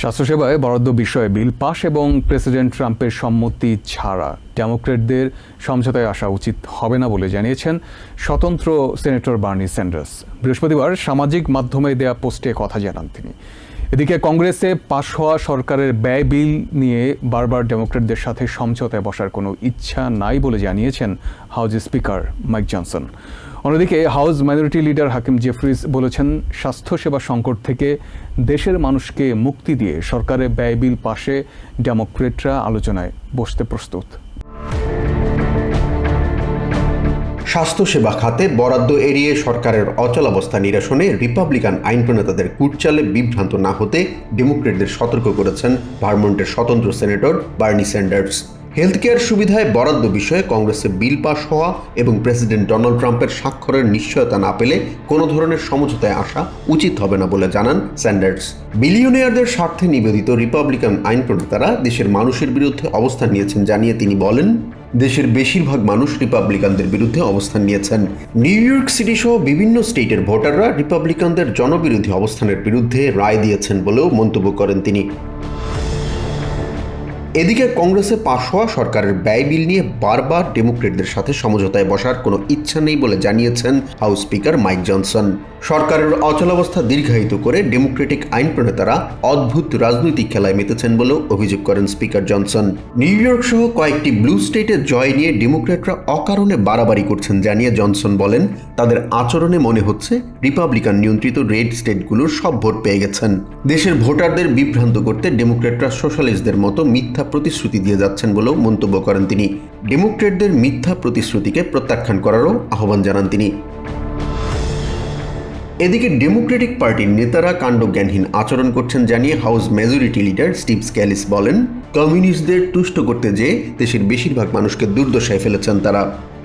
স্বাস্থ্যসেবায় বরাদ্দ বিষয়ে বিল পাশ এবং প্রেসিডেন্ট ট্রাম্পের সম্মতি ছাড়া ডেমোক্রেটদের সমঝোতায় আসা উচিত হবে না বলে জানিয়েছেন স্বতন্ত্র সেনেটর বার্নি স্যান্ডার্স। বৃহস্পতিবার সামাজিক মাধ্যমে দেয়া পোস্টে কথা জানান তিনি। এদিকে কংগ্রেসে পাশ হওয়া সরকারের ব্যয় বিল নিয়ে বারবার ডেমোক্রেটদের সাথে সমঝোতায় বসার কোনো ইচ্ছা নাই বলে জানিয়েছেন হাউজ স্পিকার মাইক জনসন। অন্যদিকে house minority leader Hakeem Jeffries বলেছেন স্বাস্থ্যসেবা সংকট থেকে দেশের মানুষকে মুক্তি দিয়ে সরকারের ব্যয় বিল পাশে ডেমোক্রেটরা আলোচনায় বসতে প্রস্তুত। স্বাস্থ্যসেবা খাতে বরাদ্দ এড়িয়ে সরকারের অচলাবস্থা নিরসনে রিপাবলিকান আইন প্রণেতাদের কুটচালে বিভ্রান্ত না হতে ডেমোক্রেটদের সতর্ক করেছেন ভারমন্টের স্বতন্ত্র senator Bernie Sanders. Health care সুবিধায় বরাদ্দ বিষয়ে কংগ্রেসে বিল পাশ হওয়া এবং প্রেসিডেন্ট ডোনাল্ড ট্রাম্পের স্বাক্ষরের নিশ্চয়তা না পেলে কোনো ধরনের সমঝোতায় আসা উচিত হবে না বলে জানান স্যান্ডার্স। বিলিয়নিয়ারদের স্বার্থে নিবেদিত রিপাবলিকান আইন প্রণেতারা দেশের মানুষের বিরুদ্ধে অবস্থান নিয়েছেন জানিয়ে তিনি বলেন, দেশের বেশিরভাগ মানুষ রিপাবলিকানদের বিরুদ্ধে অবস্থান নিয়েছেন। নিউ ইয়র্ক সিটি সহ বিভিন্ন স্টেটের ভোটাররা রিপাবলিকানদের জনবিরোধী অবস্থানের বিরুদ্ধে রায় দিয়েছেন বলেও মন্তব্য করেন তিনি। এদিকে কংগ্রেসে পাশ হওয়া সরকারের ব্যয় বিল নিয়ে বারবার ডেমোক্রেটদের সাথে সমঝোতায় বসার কোনো ইচ্ছা নেই বলে জানিয়েছেন হাউস স্পিকার মাইক জনসন। সরকারের অচলাবস্থা দীর্ঘায়িত করে ডেমোক্রেটিক আইন প্রণেতারা অদ্ভুত রাজনৈতিক খেলায় মেতেছেন বলেও অভিযোগ করেন স্পিকার জনসন। নিউ ইয়র্ক সহ কয়েকটি ব্লু স্টেটে জয় নিয়ে ডেমোক্রেটরা অকারণে বাড়াবাড়ি করছেন জানিয়ে জনসন বলেন, তাদের আচরণে মনে হচ্ছে রিপাবলিকান নিয়ন্ত্রিত রেড স্টেটগুলোর সব ভোট পেয়ে গেছেন। দেশের ভোটারদের বিভ্রান্ত করতে ডেমোক্রেটরা সোশ্যালিস্টদের মতো মিথ্যা প্রতিশ্রুতি দিয়ে যাচ্ছেন বলেও মন্তব্য করেন তিনি। ডেমোক্রেটদের মিথ্যা প্রতিশ্রুতিকে প্রত্যাখ্যান করারও আহ্বান জানান তিনি। এদিকে ডেমোক্রেটিক পার্টির নেতারা কাণ্ডজ্ঞানহীন আচরণ করছেন জানিয়ে house majority leader Steve Scalise বলেন কমিউনিস্টদের তুষ্ট করতে যেয়ে দেশের বেশিরভাগ মানুষকে দুর্দশায় ফেলেছেন তারা।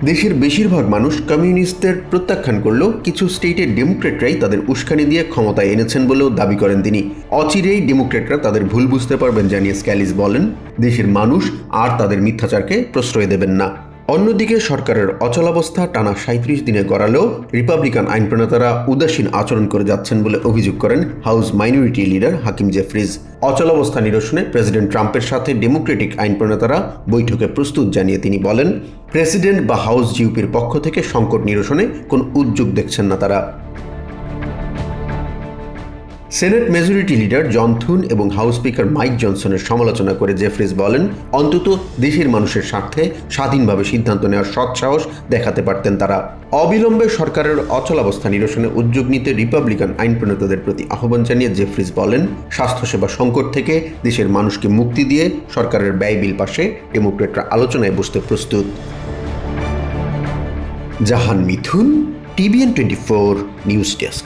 দেশের বেশিরভাগ মানুষ কমিউনিস্টদের প্রত্যাখ্যান করলেও কিছু স্টেটের ডেমোক্রেটরাই তাদের উস্কানি দিয়ে ক্ষমতায় এনেছেন বলেও দাবি করেন তিনি। অচিরেই ডেমোক্রেটরা তাদের ভুল বুঝতে পারবেন জানিয়ে স্ক্যালিস বলেন, দেশের মানুষ আর তাদের মিথ্যাচারকে প্রশ্রয় দেবেন না। অন্যদিকে সরকারের অচলাবস্থা টানা সাঁত্রিশ দিনে গড়ালেও রিপাবলিকান আইন প্রণেতারা উদাসীন আচরণ করে যাচ্ছেন বলে অভিযোগ করেন house minority leader Hakeem Jeffries. অচলাবস্থা নিরসনে প্রেসিডেন্ট ট্রাম্পের সাথে ডেমোক্রেটিক আইন প্রণেতারা বৈঠকে প্রস্তুত জানিয়ে তিনি বলেন, প্রেসিডেন্ট বা হাউস জিউপির পক্ষ থেকে সংকট নিরসনে কোন উদ্যোগ দেখছেন না তারা। Senate majority leader John Thune এবং হাউস স্পিকার মাইক জনসনের সমালোচনা করে জেফরিস বলেন, অন্তত দেশের মানুষের স্বার্থে স্বাধীনভাবে সিদ্ধান্ত নেওয়ার সৎসাহস দেখাতে পারতেন তারা। অবিলম্বে সরকারের অচলাবস্থা নিরসনে উদ্যোগ নিতে রিপাবলিকান আইন প্রণেতাদের প্রতি আহ্বান জানিয়ে জেফরিস বলেন, স্বাস্থ্যসেবা সংকট থেকে দেশের মানুষকে মুক্তি দিয়ে সরকারের ব্যয় বিল পাশে ডেমোক্রেটরা আলোচনায় বসতে প্রস্তুত। Jahan Mithun, TVN twenty four news desk.